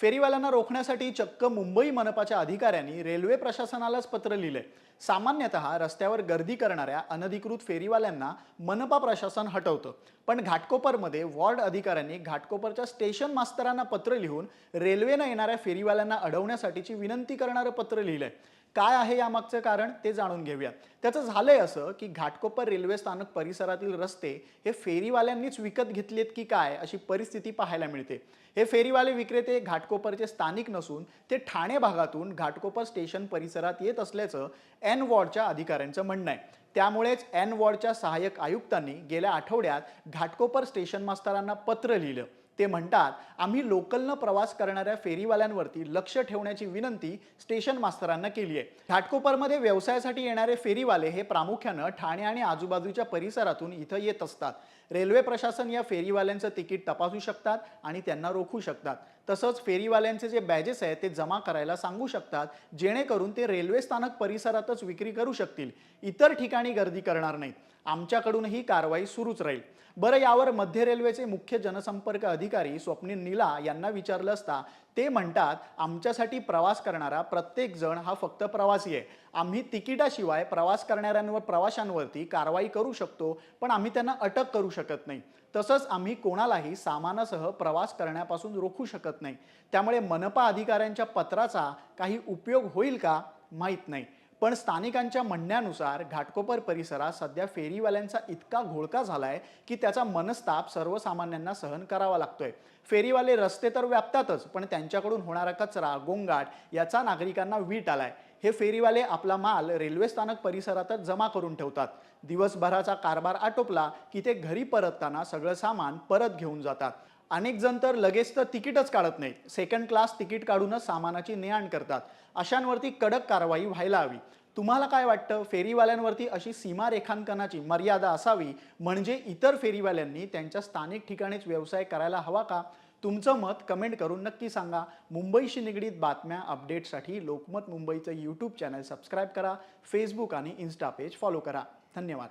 फेरीवाल्यांना रोखण्यासाठी चक्क मुंबई मनपाच्या अधिकाऱ्यांनी रेल्वे प्रशासनालाच पत्र लिहिलंय सामान्यतः रस्त्यावर गर्दी करणाऱ्या अनधिकृत फेरीवाल्यांना मनपा प्रशासन हटवतं. पण घाटकोपरमध्ये वॉर्ड अधिकाऱ्यांनी घाटकोपरच्या स्टेशन मास्तरांना पत्र लिहून रेल्वेनं येणाऱ्या फेरीवाल्यांना अडवण्यासाठीची विनंती करणारं पत्र लिहिलंय. काय आहे यामागचं कारण ते जाणून घेऊयात त्याचं झालंय असं की घाटकोपर रेल्वे स्थानक परिसरातील रस्ते हे फेरीवाल्यांनीच विकत घेतलेत की काय अशी परिस्थिती पाहायला मिळते. हे फेरीवाले विक्रेते घाटकोपरचे स्थानिक नसून ते ठाणे भागातून घाटकोपर स्टेशन परिसरात येत असल्याचं एन वॉर्डच्या अधिकाऱ्यांचं म्हणणं आहे. त्यामुळेच एन वॉर्डच्या सहाय्यक आयुक्तांनी गेल्या आठवड्यात घाटकोपर स्टेशन मास्तरांना पत्र लिहिलं. ते म्हणतात आम्ही लोकलनं प्रवास करणाऱ्या फेरीवाल्यांवरती लक्ष ठेवण्याची विनंती स्टेशन मास्तरांना केली आहे. घाटकोपरमध्ये व्यवसायासाठी येणारे फेरीवाले हे प्रामुख्यानं ठाणे आणि आजूबाजूच्या परिसरातून इथं येत असतात. रेल्वे प्रशासन या फेरीवाल्यांचं तिकीट तपासू शकतात आणि त्यांना रोखू शकतात. तसंच फेरीवाल्यांचे जे बॅजेस आहेत ते जमा करायला सांगू शकतात जेणेकरून ते रेल्वे स्थानक परिसरातच विक्री करू शकतील. इतर ठिकाणी गर्दी करणार नाहीत. आमच्याकडून ही कारवाई सुरूच राहील. बरं यावर मध्य रेल्वेचे मुख्य जनसंपर्क अधिकारी स्वप्नील नीला यांना विचारलं असता ते म्हणतात आमच्यासाठी प्रवास करणारा प्रत्येक जण हा फक्त प्रवासी आहे. आम्ही तिकिटाशिवाय प्रवास करणाऱ्यांवर प्रवाशांवरती कारवाई करू शकतो पण आम्ही त्यांना अटक करू शकत नाही. तसंच आम्ही कोणालाही सामानासह प्रवास करण्यापासून रोखू शकत नाही. त्यामुळे मनपा अधिकाऱ्यांच्या पत्राचा काही उपयोग होईल का? माहीत नाही. पण स्थानिकांच्या म्हणण्यानुसार घाटकोपर परिसरात सध्या फेरीवाल्यांचा इतका घोळका झालाय की त्याचा मनस्ताप सर्वसामान्यांना सहन करावा लागतोय. फेरीवाले रस्ते तर व्यापतातच पण त्यांच्याकडून होणारा कचरा गोंगाट याचा नागरिकांना वीट आलाय. हे फेरीवाले आपला माल रेल्वे स्थानक परिसरातच जमा करून ठेवतात. दिवसभराचा कारभार आटोपला की ते घरी परतताना सगळं सामान परत घेऊन जातात. अनेक जण तर लगेच तर तिकीटच काढत नाहीत. सेकंड क्लास तिकीट काढूनच सामानाची ने आण करतात. अशांवरती कडक कारवाई व्हायला हवी. तुम्हाला काय वाटतं? फेरीवाल्यांवरती अशी सीमा रेखांकनाची मर्यादा असावी म्हणजे इतर फेरीवाल्यांनी त्यांच्या स्थानिक ठिकाणीच व्यवसाय करायला हवा का? तुमचं मत कमेंट करून नक्की सांगा. मुंबईशी निगडीत बातम्या अपडेटसाठी लोकमत मुंबईचं यूट्यूब चॅनल सबस्क्राईब करा. फेसबुक आणि इन्स्टा पेज फॉलो करा. धन्यवाद.